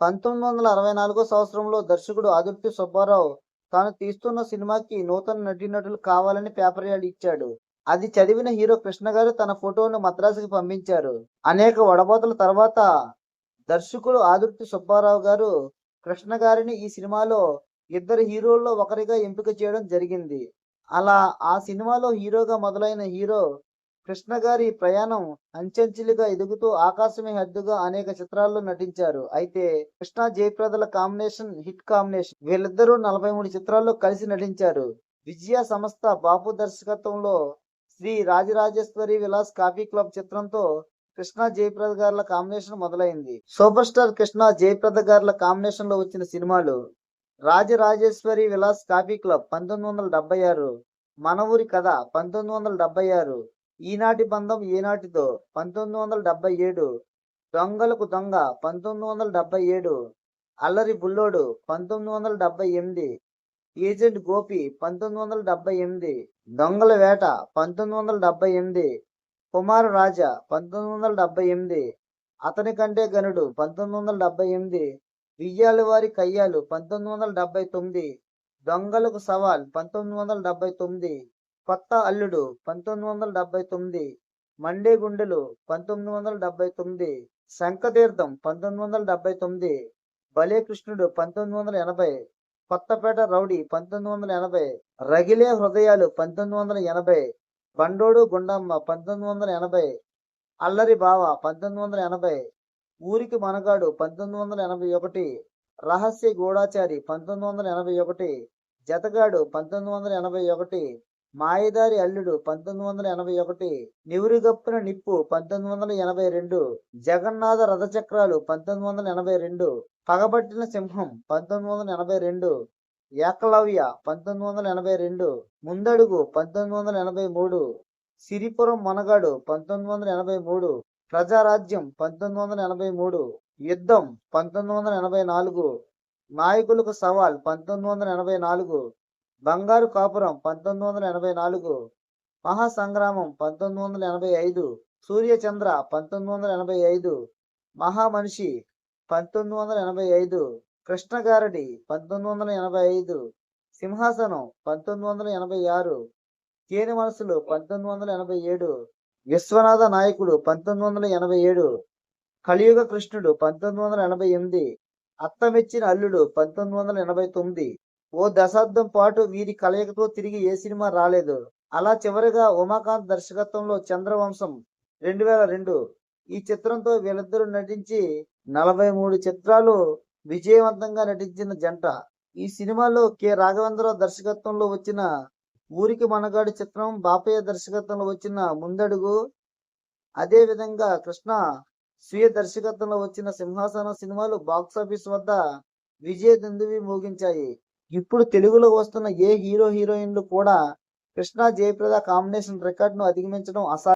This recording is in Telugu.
పంతొమ్మిది వందల అరవై నాలుగో సంవత్సరంలో దర్శకుడు ఆదుర్తి సుబ్బారావు తాను తీస్తున్న సినిమాకి నూతన నటీనటులు కావాలని పేపర్ యాడ్ ఇచ్చాడు. అది చదివిన హీరో కృష్ణ గారు తన ఫోటోను మద్రాసుకి పంపించారు. అనేక వడబోతల తర్వాత దర్శకుడు ఆదుర్తి సుబ్బారావు గారు కృష్ణ గారిని ఈ సినిమాలో ఇద్దరు హీరోల్లో ఒకరిగా ఎంపిక చేయడం జరిగింది. అలా ఆ సినిమాలో హీరోగా మొదలైన హీరో కృష్ణ గారి ప్రయాణం అంచెంచెలుగా ఎదుగుతూ ఆకాశమే హద్దుగా అనేక చిత్రాల్లో నటించారు. అయితే కృష్ణ జయప్రదల కాంబినేషన్ హిట్ కాంబినేషన్ వీళ్ళిద్దరూ నలభై మూడు చిత్రాల్లో కలిసి నటించారు. విజయ సంస్థ బాపు దర్శకత్వంలో శ్రీ రాజరాజేశ్వరి విలాస్ కాఫీ క్లబ్ చిత్రంతో కృష్ణ జయప్రద గారుల కాంబినేషన్ మొదలైంది. సూపర్ స్టార్ కృష్ణ జయప్రద గారుల కాంబినేషన్లో వచ్చిన సినిమాలు రాజరాజేశ్వరి విలాస్ కాఫీ క్లబ్ పంతొమ్మిది వందల డెబ్బై ఆరు మన ఊరి కథ పంతొమ్మిది వందల డెబ్బై ఆరు ఈనాటి బంధం ఈనాటితో పంతొమ్మిది వందల డెబ్బై ఏడు. దొంగలకు దొంగ పంతొమ్మిది వందల డెబ్బై ఏడు. అల్లరి బుల్లోడు పంతొమ్మిది వందల డెబ్బై ఎనిమిది. ఏజెంట్ గోపి పంతొమ్మిది వందల డెబ్బై ఎనిమిది. దొంగల వేట పంతొమ్మిది వందల డెబ్బై ఎనిమిది. కుమార రాజా పంతొమ్మిది వందల డెబ్బై ఎనిమిది. అతని కంటే గనుడు పంతొమ్మిది వందల డెబ్బై ఎనిమిది. వియ్యాలి వారి కయ్యాలు పంతొమ్మిది వందల డెబ్బై తొమ్మిది. దొంగలకు సవాల్ పంతొమ్మిది వందల డెబ్బై తొమ్మిది. కొత్త అల్లుడు పంతొమ్మిది వందల డెబ్బై తొమ్మిది మండే గుండెలు పంతొమ్మిది వందల డెబ్బై తొమ్మిది శంఖతీర్థం పంతొమ్మిది వందల డెబ్బై తొమ్మిది బలే కృష్ణుడు పంతొమ్మిది వందల ఎనభై కొత్తపేట రౌడీ పంతొమ్మిది వందల ఎనభై రగిలే హృదయాలు పంతొమ్మిది వందల ఎనభై బండోడు గుండమ్మ పంతొమ్మిది వందల ఎనభై అల్లరి బావ పంతొమ్మిది వందల ఎనభై ఊరికి మనగాడు పంతొమ్మిది వందల ఎనభై ఒకటి రహస్య గూఢాచారి పంతొమ్మిది వందల ఎనభై ఒకటి జతగాడు పంతొమ్మిది వందల ఎనభై ఒకటి మాయదారి అల్లుడు పంతొమ్మిది వందల ఎనభై ఒకటి నివురుగప్పున నిప్పు పంతొమ్మిది వందల ఎనభై రెండు జగన్నాథ రథచక్రాలు పంతొమ్మిది వందల ఎనభై రెండు పగబట్టిన సింహం పంతొమ్మిది వందల ఎనభై రెండు ఏకలవ్య పంతొమ్మిది వందల ఎనభై రెండు ముందడుగు పంతొమ్మిది వందల ఎనభై మూడు సిరిపురం మనగాడు పంతొమ్మిది వందల ఎనభై మూడు ప్రజారాజ్యం పంతొమ్మిది వందల ఎనభై మూడు యుద్ధం పంతొమ్మిది వందల ఎనభై నాలుగు నాయకులకు సవాల్ పంతొమ్మిది వందల ఎనభై నాలుగు బంగారు కాపురం పంతొమ్మిది వందల ఎనభై నాలుగు మహాసంగ్రామం పంతొమ్మిది వందల ఎనభై ఐదు సూర్యచంద్ర పంతొమ్మిది వందల ఎనభై ఐదు మహామనిషి పంతొమ్మిది వందల ఎనభై ఐదు కృష్ణగారడి పంతొమ్మిది వందల ఎనభై ఐదు సింహాసనం పంతొమ్మిది వందల ఎనభై ఆరు తేని మనసులు పంతొమ్మిది వందల ఎనభై ఏడు విశ్వనాథ నాయకుడు పంతొమ్మిది వందల ఎనభై ఏడు కలియుగ కృష్ణుడు పంతొమ్మిది వందల ఎనభై ఎనిమిది అత్తమెచ్చిన అల్లుడు పంతొమ్మిది వందల ఎనభై తొమ్మిది ఓ దశాబ్దం పాటు వీరి కలయికతో తిరిగి ఏ సినిమా రాలేదు. అలా చివరిగా ఉమాకాంత్ దర్శకత్వంలో చంద్రవంశం రెండు వేల రెండు. ఈ చిత్రంతో వీళ్ళిద్దరూ నటించి నలభై మూడు చిత్రాలు విజయవంతంగా నటించిన జంట. ఈ సినిమాలో కె. రాఘవేంద్రరావు దర్శకత్వంలో వచ్చిన ఊరికి మనగాడి చిత్రం బాపయ్య దర్శకత్వంలో వచ్చిన ముందడుగు అదే విధంగా కృష్ణ స్వీయ దర్శకత్వంలో వచ్చిన సింహాసనం సినిమాలు బాక్సాఫీస్ వద్ద విజయ దుందువి మోగించాయి. ఇప్పుడు తెలుగులో వస్తున్న ఏ హీరో హీరోయిన్లు కూడా కృష్ణ జయప్రద కాంబినేషన్ రికార్డును అధిగమించడం అసా